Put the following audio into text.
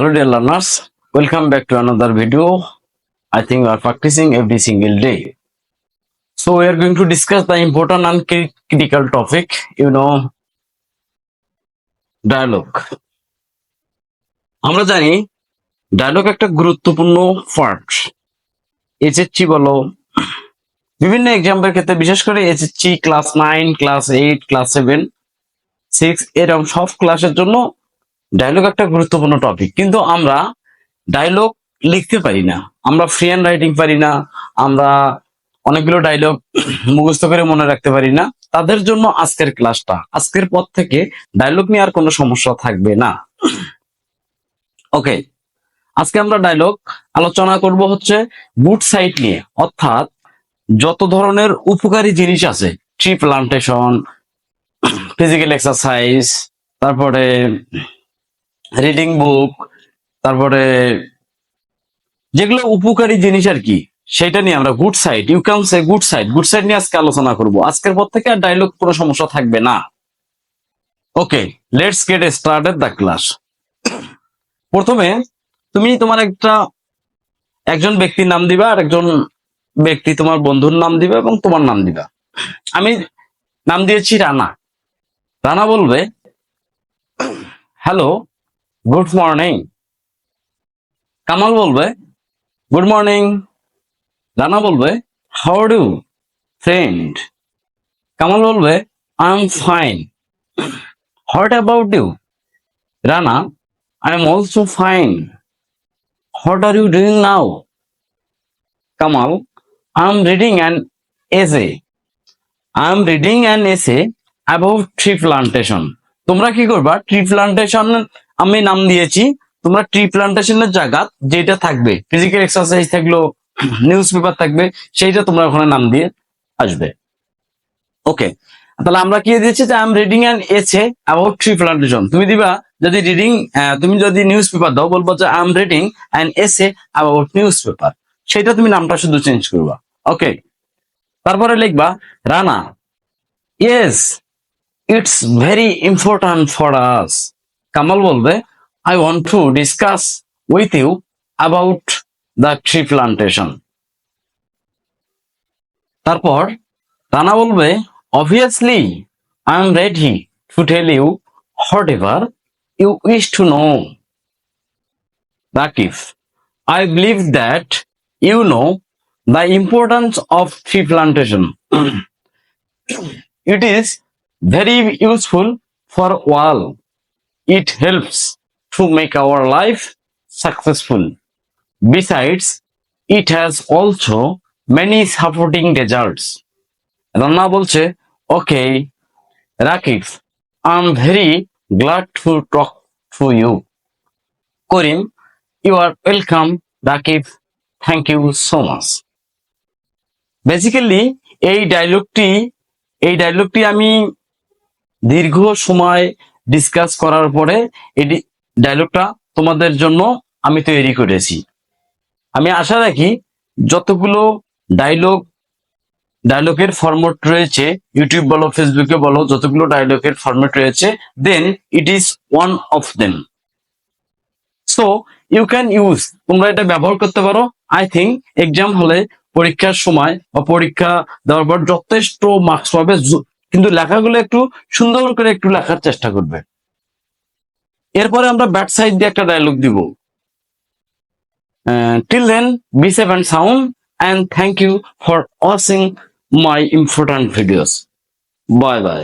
Hello dear learners, welcome back to another video. I think we are practicing every single day. So we are going to discuss the important and critical topic, you know, dialogue. আমরা জানি dialogue একটা গুরুত্বপূর্ণ part HSC বলো বিভিন্ন এক্সাম্পলের ক্ষেত্রে বিশেষ করে HSC class nine class eight class seven six এরকম সব ক্লাসের জন্য ডায়লগ একটা গুরুত্বপূর্ণ টপিক কিন্তু আমরা ডায়লগ লিখতে পারি না। আমরা ফ্রি হ্যান্ড রাইটিং পারি না, আমরা অনেকগুলো ডায়লগ মুখস্থ করে মনে রাখতে পারি না। তাদের জন্য আজকের ক্লাসটা আজকের পর থেকে ডায়লগ নিয়ে আর কোনো সমস্যা থাকবে না। ওকে আজকে আমরা ডায়লগ আলোচনা করব হচ্ছে গুড সাইট নিয়ে, অর্থাৎ যত ধরনের উপকারী জিনিস আছে ট্রি প্লান্টেশন ফিজিক্যাল এক্সারসাইজ তারপরে রিডিং বুক তারপরে যেগুলো উপকারী জিনিস আর কি, সেটা নিয়ে আমরা good side you can say good side good side নিয়ে আজকে আলোচনা করব। আজকের পর থেকে আর ডায়লগ কোনো সমস্যা থাকবে না। Okay let's get started the class প্রথমে তুমি তোমার একটা, একজন ব্যক্তির নাম দিবা আর একজন ব্যক্তি তোমার বন্ধুর নাম দিবে এবং তোমার নাম দিবা। আমি নাম দিয়েছি রানা। রানা বলবে হ্যালো গুড মর্নিং কামাল বলবে গুড মর্নিং রানা বলবে হাউ ডু ফ্রেন্ড কামাল বলবে I am fine what about you Rana I am also fine what are you doing now Kamal I am reading an essay I am reading an essay about tree plantation তোমরা কি করবা? Tree plantation আমি নাম দিয়েছি। তোমরা tree প্লান্টেশনের জায়গা যেটা থাকবে ফিজিক্যাল এক্সারসাইজ থাকল নিউজ পেপার থাকবে, সেইটা তোমরা ওখানে নাম দিয়ে আসবে। ওকে তাহলে আমরা কি দিয়েছি যে I am reading an essay about tree plantation তুমি দিবা, যদি রিডিং তুমি যদি নিউজ পেপার দাও, বলব যে I am reading an essay about newspaper সেটা তুমি নামটা শুধু চেঞ্জ করবা। ওকে তারপরে লিখবা, Rana. Yes it's very important for us Kamal বলবে I want to discuss with you about the tree plantation তারপর রানা বলবে obviously I am ready to tell you whatever you wish to know Rakib I believe that you know the importance of tree plantation. it is very useful for all. It helps to make our life successful. Besides, it has also many supporting results. Rana বলছে okay Rakib I am very glad to talk to you Karim you are welcome Rakib thank you so much basically এই ডায়লগটি এই ডায়লগটি আমি দীর্ঘ সময় discuss করার পরে এই ডায়লগটা তোমাদের জন্য আমি তৈরি করেছি। আমি আশা রাখি যতগুলো ডায়লগ ডায়লগের ফরম্যাট রয়েছে ইউটিউব বলো ফেসবুকে বলো, যতগুলো ডায়লগের ফরম্যাট রয়েছে then it is one of them so you can use তোমরা এটা ব্যবহার করতে পারো। আই থিঙ্ক এক্সাম হলে পরীক্ষার সময় বা পরীক্ষা দেওয়ার পর যথেষ্ট মার্কস পাবে। কিন্তু লেখাগুলো একটু সুন্দর করে একটু লেখার চেষ্টা করবে। এরপরে আমরা ব্যাট সাইড দিয়ে একটা ডায়লগ দিব। Till then be safe and sound and thank you for watching my important videos bye bye